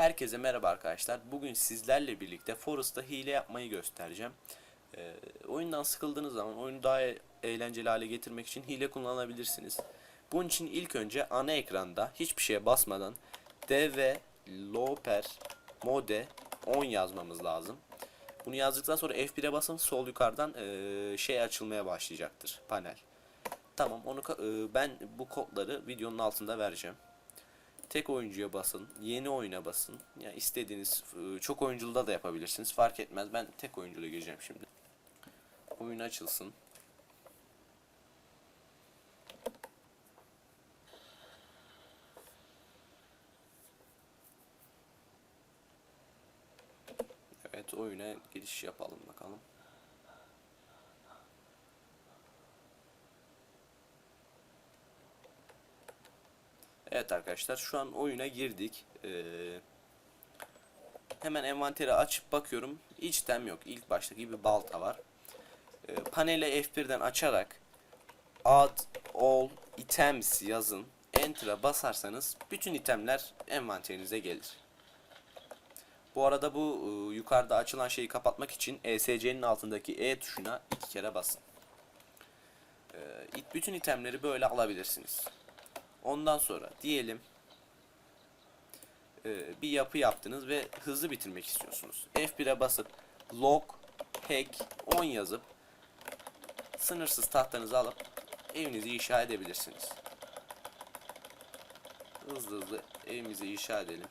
Herkese merhaba arkadaşlar. Bugün sizlerle birlikte Forest'ta hile yapmayı göstereceğim. Ee, oyundan sıkıldığınız zaman oyunu daha e- eğlenceli hale getirmek için hile kullanabilirsiniz. Bunun için ilk önce ana ekranda hiçbir şeye basmadan dv loper mode 10 yazmamız lazım. Bunu yazdıktan sonra F1'e basın sol yukarıdan eee, şey açılmaya başlayacaktır panel. Tamam onu eee, ben bu kodları videonun altında vereceğim. Tek oyuncuya basın, yeni oyuna basın. Ya yani istediğiniz e, çok oyunculuda da yapabilirsiniz. Fark etmez. Ben tek oyunculuğa gireceğim şimdi. Oyun açılsın. Evet, oyuna giriş yapalım bakalım. Evet arkadaşlar şu an oyuna girdik. Ee, hemen envanteri açıp bakıyorum. Hiç tem yok. İlk baştaki gibi balta var. Ee, panele F1'den açarak add all items yazın. Enter'a basarsanız bütün itemler envanterinize gelir. Bu arada bu e, yukarıda açılan şeyi kapatmak için ESC'nin altındaki E tuşuna iki kere basın. İt- bütün itemleri böyle alabilirsiniz. Ondan sonra diyelim e, bir yapı yaptınız ve hızlı bitirmek istiyorsunuz. F1'e basıp log hack 10 yazıp sınırsız tahtanızı alıp evinizi inşa edebilirsiniz. Hızlı hızlı evimizi inşa edelim.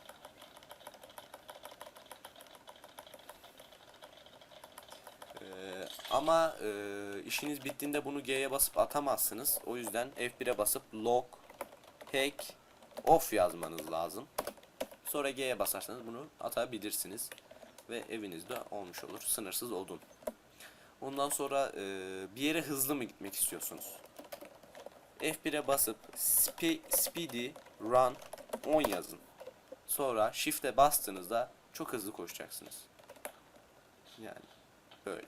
Ee, ama e, işiniz bittiğinde bunu G'ye basıp atamazsınız. O yüzden F1'e basıp log hack off yazmanız lazım. Sonra G'ye basarsanız bunu atabilirsiniz. Ve evinizde olmuş olur. Sınırsız odun. Ondan sonra e, bir yere hızlı mı gitmek istiyorsunuz? F1'e basıp spe, speedy run 10 yazın. Sonra shift'e bastığınızda çok hızlı koşacaksınız. Yani böyle.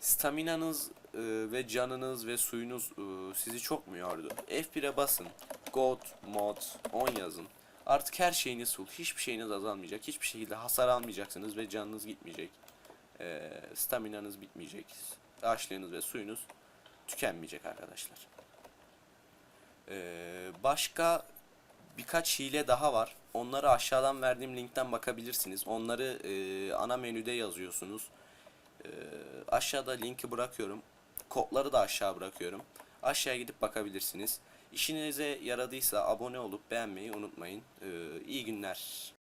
Staminanız e, ve canınız ve suyunuz e, sizi çok mu yordu? F1'e basın. God mod 10 yazın. Artık her şeyiniz full. Hiçbir şeyiniz azalmayacak. Hiçbir şekilde hasar almayacaksınız ve canınız gitmeyecek. E, staminanız bitmeyecek. Açlığınız ve suyunuz tükenmeyecek arkadaşlar. E, başka birkaç hile daha var. Onları aşağıdan verdiğim linkten bakabilirsiniz. Onları e, ana menüde yazıyorsunuz. Ee, aşağıda linki bırakıyorum. Kodları da aşağı bırakıyorum. Aşağıya gidip bakabilirsiniz. İşinize yaradıysa abone olup beğenmeyi unutmayın. Ee, iyi günler.